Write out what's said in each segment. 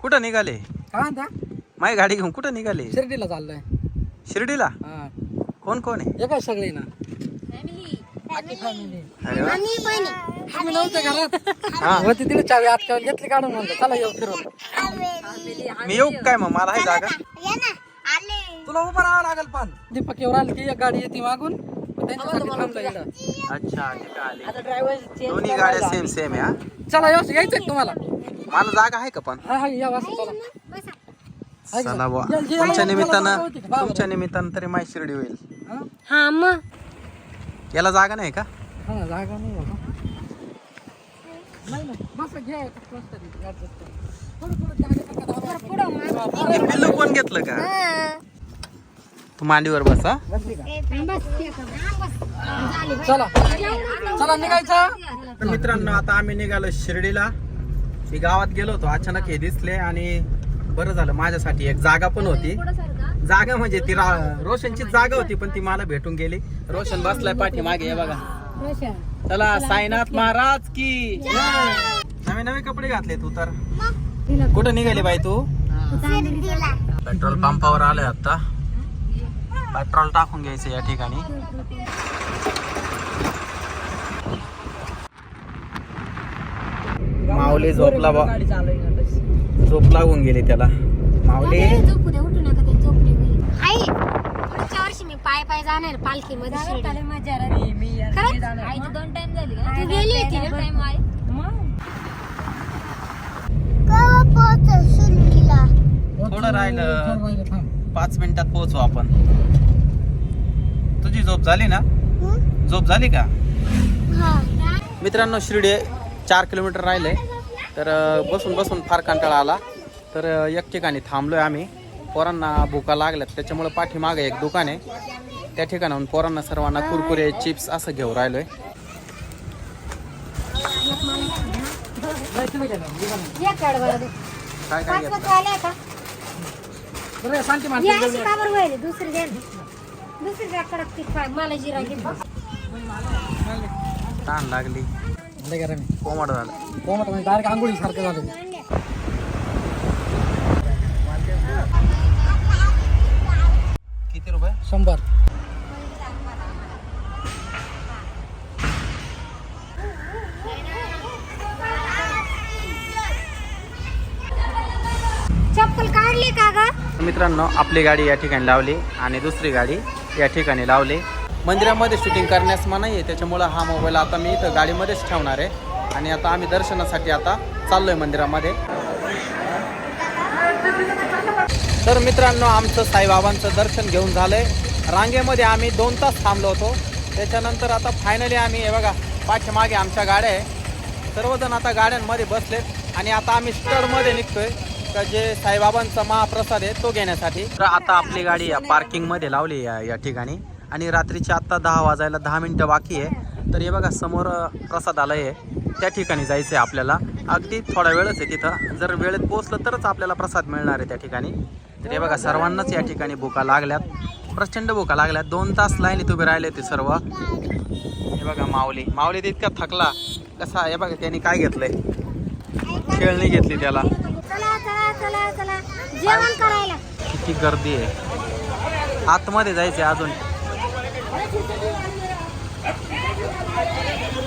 कुठं निघाले? काय म्हणता? माझी गाडी घेऊन कुठं निघाले? शिर्डीला चाललोय. शिर्डीला? हा. कोण कोण आहे? काय सगळे ना. आखी family. अरे वा. तुम्ही नव्हते घरात? हा. होती तिने चावी आत घेतली काढून म्हणलं चला येऊ मी येऊ काय मग? मला आहे जागा? तुला उभं राहावं लागेल पण. दीपक येऊ राहिलं की एक गाडी येते मागून. मग त्यांच्यासाठी थांबलं इकडं. अच्छा ठीक आहे आता ड्रायव्हर दोन्ही गाड्या सेम सेम आहे हा? चला येऊ यायचंय का तुम्हाला? मला जागा आहे का पण? हा हा या चला. आहे का? चला. बुवा या- या- तुमच्या या- निमित्तानं या-. तुमच्या निमित्तानं तरी माझी शिर्डी होईल. हा? हा मग. याला जागा नाही का? हा जागा नाही बाबा. नाही नाही. बस घ्या एक मस्त तिथे, adjust करा. थोडं थोडं जागा नका दाबा. हे पिल्लू कोण घेतलं का? तू मांडीवर बस हा? चला. चला निघायचं? तर मित्रांनो आता आम्ही निघालो शिर्डीला. मी गावात गेलो होतो अचानक हे दिसले आणि बरं झालं माझ्यासाठी एक जागा पण होती. जागा म्हणजे ती रा- रोशनची जागा होती पण ती मला भेटून गेली. रोशन बसलाय पाठी मागे हे बघा. चला साईनाथ महाराज की. नवे नवे कपडे घातले तू तर. कुठं निघाली बाई तू? पेट्रोल पंपावर आलोय आता पेट्रोल टाकून घ्यायचं या ठिकाणी. माऊली झोपला बा झोप लागून गेली त्याला. माऊली. झोपू दे उठू नका ते झोपले आई पुढच्या वर्षी मी पाय पाय जाणार पालखी मध्ये खरंच? दोन टाइम झाली तू गेली होती ना टाइम आहे थोडं राहिलं. पाच मिनिटात पोहोचू आपण. तुझी झोप झाली ना? झोप झाली का? मित्रांनो शिर्डी चार किलोमीटर राहिले. तर अं, बसून बसून फार कंटाळा आला. तर एक ठिकाणी थांबलोय आम्ही. पोरांना भुका लागल्यात. त्याच्यामुळे पाठीमागे एक दुकान आहे. त्या ठिकाणाहून पोरांना सर्वांना कुरकुरे चिप्स असं घेऊन राहिलोय. एक काढ बरं काय काय घेतलं? पाच आल्या का बरं शांती ही माणसं अशी का बरं व्हायली दुसरी द्या ना. दुसरी द्या कडक ती फ्राय मला जिरा घे ताण लागली. लय गरम आहे. कोमट झालं. कोमट म्हणजे डायरेक्ट आंघोळी सारखं झालं. किती रुपये? शंभर. चप्पल काढली का ग? मित्रांनो आपली गाडी या ठिकाणी लावली आणि दुसरी गाडी या ठिकाणी लावली. मंदिरामध्ये शूटिंग करण्यास मनाई आहे. त्याच्यामुळं हा मोबाईल आता मी इथं गाडीमध्येच ठेवणार आहे. आणि आता आम्ही दर्शनासाठी आता चाललोय मंदिरामध्ये. तर मित्रांनो आमचं साईबाबांचं दर्शन घेऊन झालंय. रांगेमध्ये आम्ही दोन तास थांबलो होतो. त्याच्यानंतर आता फायनली आम्ही हे बघा पाठीमागे आमच्या गाड्या आहे. सर्वजण आता गाड्यांमध्ये बसलेत. आणि आता आम्ही स्टडमध्ये निघतोय. का जे साईबाबांचा महाप्रसाद आहे तो घेण्यासाठी. तर आता आपली गाडी या पार्किंगमध्ये लावली या या ठिकाणी. आणि रात्रीचे आत्ता दहा वाजायला दहा मिनटं बाकी आहे. तर हे बघा समोर प्रसादालय आहे त्या ठिकाणी जायचं आहे आपल्याला. अगदी थोडा वेळच आहे तिथं. जर वेळेत पोहोचलं तरच आपल्याला प्रसाद मिळणार आहे त्या ठिकाणी. तर हे बघा सर्वांनाच या ठिकाणी भुका लागल्यात. प्रचंड भुका लागल्यात. दोन तास लाईनीत उभे राहिले ते सर्व. हे बघा माऊली. माऊली इतका थकला. कसा हे बघा त्यांनी काय घेतलंय? खेळणी घेतली त्याला. किती गर्दी आहे. आतमध्ये जायचंय अजून.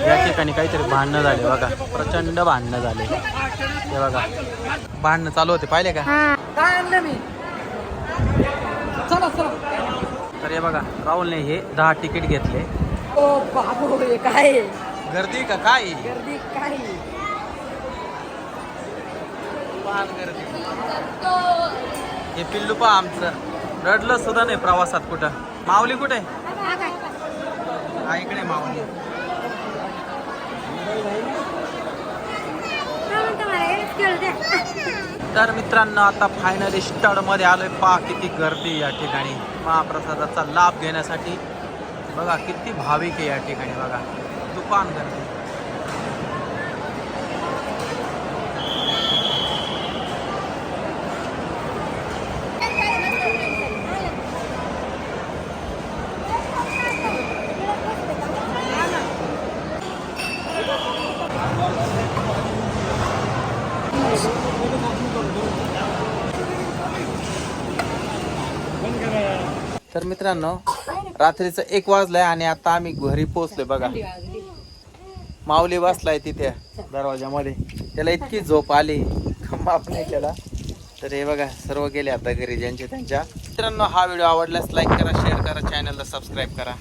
या ठिकाणी काहीतरी भांडणं झाले बघा. प्रचंड भांडणं झाले. हे बघा. भांडणं चालू होते पाहिले का? हा काय आणलं मी? चला चला. तर हे बघा राहुलने हे दहा तिकीट घेतले. ओ बाबू हे काय? गर्दी का काय? गर्दी काय? गर्दी. हे पिल्लू पा आमचं. रडलं सुद्धा नाही प्रवासात कुठं. माऊली कुठे? हा इकडे माऊली तर मित्रांनो आता फायनली स्टडमध्ये आलोय. पहा किती गर्दी या ठिकाणी. महाप्रसादाचा लाभ घेण्यासाठी. बघा किती भाविक आहे या ठिकाणी. बघा दुकान गर्दी. तर मित्रांनो रात्रीचं एक वाजलंय आणि आता आम्ही घरी पोहोचलोय बघा. माऊली बसलाय तिथे दरवाजामध्ये. त्याला इतकी झोप आली. माफ नाही केला. तर हे बघा सर्व गेले आता घरी ज्यांचे त्यांच्या. मित्रांनो हा व्हिडिओ आवडल्यास लाईक करा शेअर करा चॅनलला सबस्क्राईब करा.